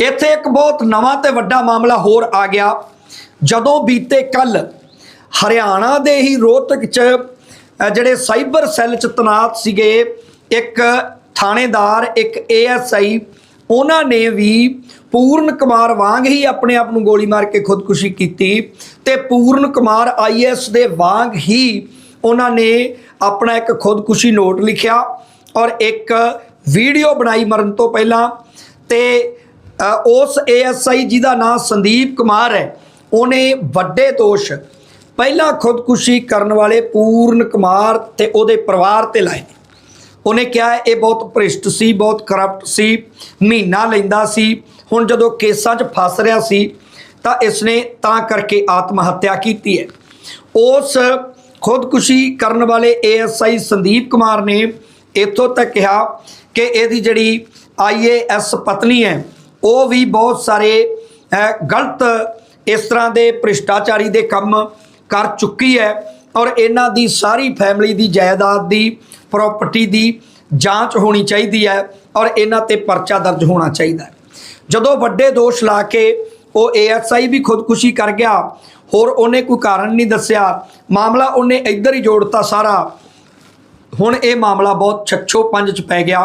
ਇੱਥੇ ਇੱਕ ਬਹੁਤ ਨਵਾਂ ਤੇ ਵੱਡਾ ਮਾਮਲਾ ਹੋਰ ਆ ਗਿਆ। ਜਦੋਂ ਬੀਤੇ ਕੱਲ ਹਰਿਆਣਾ ਦੇ ਹੀ ਰੋਹਤਕ ਚ ਜਿਹੜੇ ਸਾਈਬਰ ਸੈੱਲ ਚ ਤਨਾਤ ਸੀਗੇ, ਇੱਕ ਥਾਣੇਦਾਰ, ਇੱਕ ਏਐਸਆਈ, ਉਹਨਾਂ ਨੇ ਵੀ ਪੂਰਨ ਕੁਮਾਰ ਵਾਂਗ ਹੀ ਆਪਣੇ ਆਪ ਨੂੰ ਗੋਲੀ ਮਾਰ ਕੇ ਖੁਦਕੁਸ਼ੀ ਕੀਤੀ ਤੇ ਪੂਰਨ ਕੁਮਾਰ ਆਈਐਸ ਦੇ ਵਾਂਗ ਹੀ ਉਹਨਾਂ ਨੇ ਆਪਣਾ ਇੱਕ ਖੁਦਕੁਸ਼ੀ ਨੋਟ ਲਿਖਿਆ ਔਰ ਇੱਕ ਵੀਡੀਓ ਬਣਾਈ ਮਰਨ ਤੋਂ ਪਹਿਲਾਂ ਤੇ ਉਸ ਏਐਸਆਈ ਜਿਹਦਾ ਨਾਮ ਸੰਦੀਪ ਕੁਮਾਰ ਹੈ। ਉਹਨੇ ਵੱਡੇ ਦੋਸ਼ ਪਹਿਲਾਂ ਖੁਦਕੁਸ਼ੀ ਕਰਨ ਵਾਲੇ ਪੂਰਨ ਕੁਮਾਰ ਤੇ ਉਹਦੇ ਪਰਿਵਾਰ ਤੇ ਲਾਏ। ਉਹਨੇ ਕਿਹਾ ਇਹ ਬਹੁਤ ਭ੍ਰਿਸ਼ਟ ਸੀ, ਬਹੁਤ ਕਰਪਟ ਸੀ, ਮਹੀਨਾ ਲੈਂਦਾ ਸੀ। ਹੁਣ ਜਦੋਂ ਕੇਸਾਂ 'ਚ ਫਸ ਰਿਹਾ ਸੀ, ਤਾਂ ਇਸਨੇ ਤਾਂ ਕਰਕੇ ਆਤਮ ਹੱਤਿਆ ਕੀਤੀ ਹੈ। ਉਸ ਖੁਦਕੁਸ਼ੀ ਕਰਨ ਵਾਲੇ ਏਐਸਆਈ ਸੰਦੀਪ ਕੁਮਾਰ ਨੇ ਇੱਥੋਂ ਤੱਕ ਕਿਹਾ ਕਿ ਇਹਦੀ ਜਿਹੜੀ ਆਈਏਐਸ ਪਤਨੀ ਹੈ ਉਹ ਵੀ ਬਹੁਤ ਸਾਰੇ ਗਲਤ ਇਸ ਤਰ੍ਹਾਂ ਦੇ ਭ੍ਰਿਸ਼ਟਾਚਾਰੀ ਦੇ ਕੰਮ ਕਰ ਚੁੱਕੀ ਹੈ ਔਰ ਇਹਨਾਂ ਦੀ ਸਾਰੀ ਫੈਮਿਲੀ ਦੀ ਜਾਇਦਾਦ ਦੀ ਪ੍ਰਾਪਰਟੀ ਦੀ ਜਾਂਚ ਹੋਣੀ ਚਾਹੀਦੀ ਹੈ ਔਰ ਇਹਨਾਂ ਤੇ ਪਰਚਾ ਦਰਜ ਹੋਣਾ ਚਾਹੀਦਾ ਹੈ। ਜਦੋਂ ਵੱਡੇ ਦੋਸ਼ ਲਾ ਕੇ ਉਹ ਏਐਸਆਈ ਵੀ ਖੁਦਕੁਸ਼ੀ ਕਰ ਗਿਆ, ਹੋਰ ਉਹਨੇ ਕੋਈ ਕਾਰਨ ਨਹੀਂ ਦੱਸਿਆ, ਮਾਮਲਾ ਉਹਨੇ ਇੱਧਰ ਹੀ ਜੋੜਤਾ ਸਾਰਾ। ਹੁਣ ਇਹ ਮਾਮਲਾ ਬਹੁਤ ਛੱਛੋ ਪੰਜ ਚ ਪੈ ਗਿਆ।